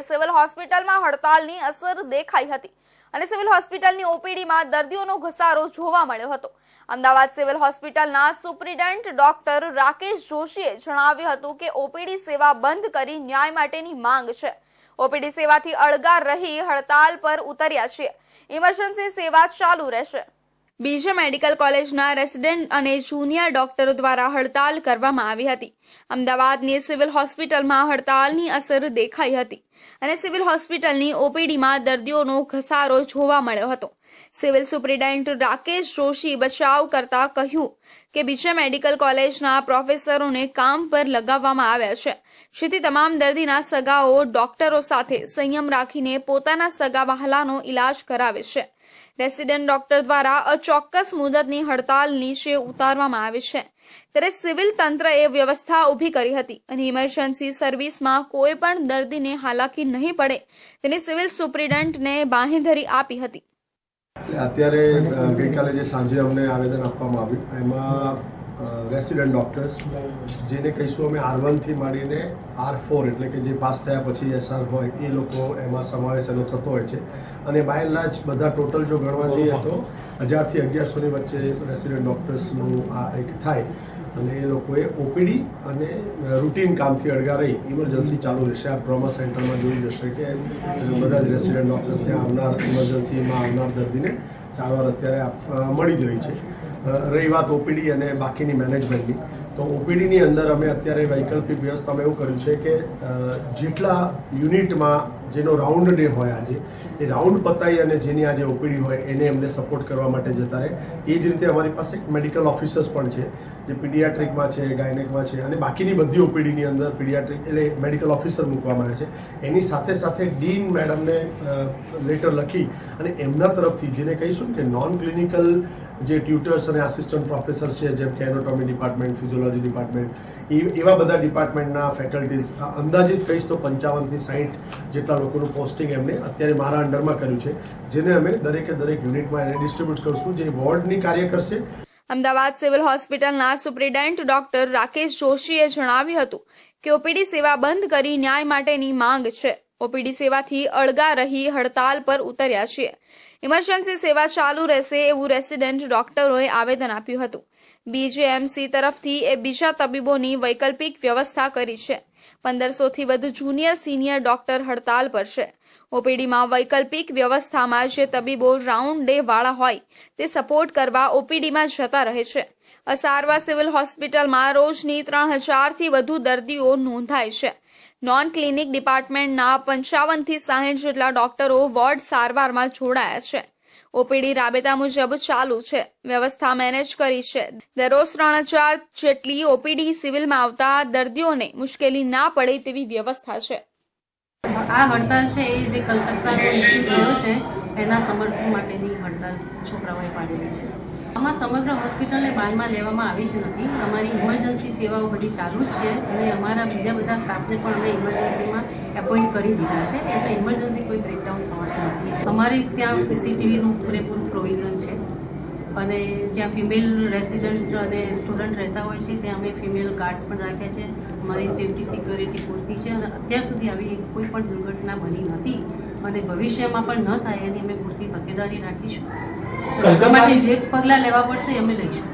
Civil હોસ્પિટલમાં હડતાલની અસર દેખાઈ હતી અને સિવિલ હોસ્પિટલની ઓપીડીમાં દર્દીઓનો ઘસારો જોવા મળ્યો હતો. અમદાવાદ સિવિલ હોસ્પિટલના સુપ્રિન્ટેન્ડન્ટ ડોક્ટર રાકેશ જોશીએ જણાવ્યું હતું કે ઓપીડી સેવા બંધ કરી ન્યાય માટેની માંગ છે. ઓપીડી સેવાથી અળગા રહી હડતાલ પર ઉતર્યા છે ઇમરજન્સી સેવા ચાલુ રહેશે. બીજે મેડિકલ કોલેજના રેસિડેન્ટ અને જુનિયર ડોક્ટરો દ્વારા હડતાલ કરવામાં આવી હતી. અમદાવાદની સિવિલ હોસ્પિટલમાં હડતાલની અસર દેખાઈ હતી. અને સિવિલ હોસ્પિટલની ઓપીડીમાં દર્દીઓનો ઘસારો જોવા મળ્યો હતો. સિવિલ સુપ્રિન્ટેન્ડન્ટ રાકેશ જોશી બચાવ કરતા કહ્યું કે બીજે મેડિકલ કોલેજના પ્રોફેસરોને કામ પર લગાવવામાં આવ્યા છે. જેથી તમામ દર્દીના સગાઓ ડોક્ટરો સાથે સંયમ રાખીને પોતાના સગા વહાલાનો ઇલાજ કરાવે છે. રેસિડેન્ટ ડોક્ટર દ્વારા અચોક્કસ મુદતની હડતાલ નીચે ઉતારવામાં આવી છે. ત્યારે સિવિલ તંત્રએ વ્યવસ્થા ઊભી કરી હતી અને ઇમરજન્સી સર્વિસમાં કોઈ પણ દર્દીને હાલાકી નહીં પડે તેની સિવિલ સુપ્રિન્ટેન્ડન્ટને બાંહેધરી આપી હતી. અત્યારે ગઈકાલે જે સાંજે અમને આવેદન આપવામાં આવ્યું, એમાં રેસિડન્ટ ડૉક્ટર્સ, જેને કહીશું અમે આર વનથી માંડીને આર ફોર, એટલે કે જે પાસ થયા પછી એસઆર હોય, એ લોકો એમાં સમાવેશ એનો થતો હોય છે. અને બાય એન્ડ લાર્જ બધા ટોટલ જો ગણવા જઈએ તો હજારથી અગિયારસોની વચ્ચે રેસિડન્ટ ડૉક્ટર્સનું આ એક થાય. અને એ લોકોએ ઓપીડી અને રૂટીન કામથી અડગા રહી. ઇમરજન્સી ચાલુ રહેશે. આ ટ્રોમા સેન્ટરમાં જોઈ જશે કે બધા જ રેસિડન્ટ ડૉક્ટર્સ ત્યાં આવનાર ઇમરજન્સીમાં આવનાર દર્દીને સારવાર અત્યારે મળી જ રહી છે. રહી વાત ઓપીડી અને બાકીની મેનેજમેન્ટની. તો ઓપીડીની અંદર અમે અત્યારે વૈકલ્પિક વ્યવસ્થામાં એવું કર્યું છે કે જેટલા યુનિટમાં જેનો રાઉન્ડ ડે હોય આજે, એ રાઉન્ડ પતાવી અને જેની આજે ઓપીડી હોય એને એમને સપોર્ટ કરવા માટે જતા રહે. એ જ રીતે અમારી પાસે મેડિકલ ઓફિસર્સ પણ છે, જે પીડિયાટ્રિકમાં છે, ગાયનેકમાં છે, અને બાકીની બધી ઓપીડીની અંદર પીડિયાટ્રિક એટલે મેડિકલ ઓફિસર મૂકવામાં આવે છે. એની સાથે સાથે ડીન મેડમને લેટર લખી અને એમના તરફથી જેને કહીશું કે નોન ક્લિનિકલ જે ટ્યુટર્સ અને આસિસ્ટન્ટ પ્રોફેસર છે, જેમ કે એનોટોમી ડિપાર્ટમેન્ટ ફિઝિયોલોજી ડિપાર્ટમેન્ટ એવા બધા ડિપાર્ટમેન્ટના ફેકલ્ટીઝ અંદાજિત કહીશ તો પંચાવનથી સાહીઠ જેટલા લોકોનું પોસ્ટિંગ એમને અત્યારે મારા અંડરમાં કર્યું છે, જેને અમે દરેકે દરેક યુનિટમાં એને ડિસ્ટ્રીબ્યુટ કરશું, જે વોર્ડની કાર્ય કરશે. અમદાવાદ સિવિલ હોસ્પિટલના સુપ્રિન્ટેન્ડન્ટ ડોક્ટર રાકેશ જોશીએ જણાવ્યું હતું કે ઓપીડી સેવા બંધ કરી ન્યાય માટેની માંગ છે. ઓપીડી સેવાથી અળગા રહી હડતાલ પર ઉતર્યા છીએ. ઇમરજન્સી સેવા ચાલુ રહેશે એવું રેસિડેન્ટ ડોક્ટરોએ આવેદન આપ્યું હતું. બીજેએમસી તરફથી એ બીજા તબીબોની વૈકલ્પિક વ્યવસ્થા કરી છે. પંદરસોથી વધુ જુનિયર સિનિયર ડોક્ટર હડતાલ પર છે. ઓપીડીમાં વૈકલ્પિક વ્યવસ્થામાં જે તબીબો રાઉન્ડ ડે વાળા હોય, તે સપોર્ટ કરવા ઓપીડીમાં જતા રહે છે. અસારવા સિવિલ હોસ્પિટલમાં રોજની ત્રણ હજારથી વધુ દર્દીઓ નોંધાય છે. નોન ક્લિનિક ડિપાર્ટમેન્ટના પંચાવનથી સાહીઠ જેટલા ડોક્ટરો વોર્ડ સારવારમાં જોડાયા છે. ઓપીડી રાબેતા મુજબ ચાલુ છે. વ્યવસ્થા મેનેજ કરી છે. દરરોજ ત્રણ હજાર જેટલી ઓપીડી સિવિલમાં આવતા દર્દીઓને મુશ્કેલી ના પડે તેવી વ્યવસ્થા છે. આ હડતાલ છે એ જે કલકત્તાનો ઇસ્યુ થયો છે, એના સમર્થન માટેની હડતાલ છોકરાઓએ પાડેલી છે. આમાં સમગ્ર હોસ્પિટલને બાનમાં લેવામાં આવી જ નથી. અમારી ઇમરજન્સી સેવાઓ બધી ચાલુ જ છે અને અમારા બીજા બધા સ્ટાફને પણ અમે ઇમરજન્સીમાં એપોઇન્ટ કરી દીધા છે. એટલે ઇમરજન્સી કોઈ બ્રેકડાઉન અમારી ત્યાં સીસીટીવીનું પૂરેપૂરું પ્રોવિઝન છે. અને જ્યાં ફિમેલ રેસિડન્ટ અને સ્ટુડન્ટ રહેતા હોય છે ત્યાં અમે ફિમેલ ગાર્ડ્સ પણ રાખ્યા છે. અમારી સેફટી સિક્યોરિટી પૂરતી છે અને અત્યાર સુધી આવી કોઈ પણ દુર્ઘટના બની નથી અને ભવિષ્યમાં પણ ન થાય એની અમે પૂરતી તકેદારી રાખીશું. માટે જે પગલાં લેવા પડશે અમે લઈશું.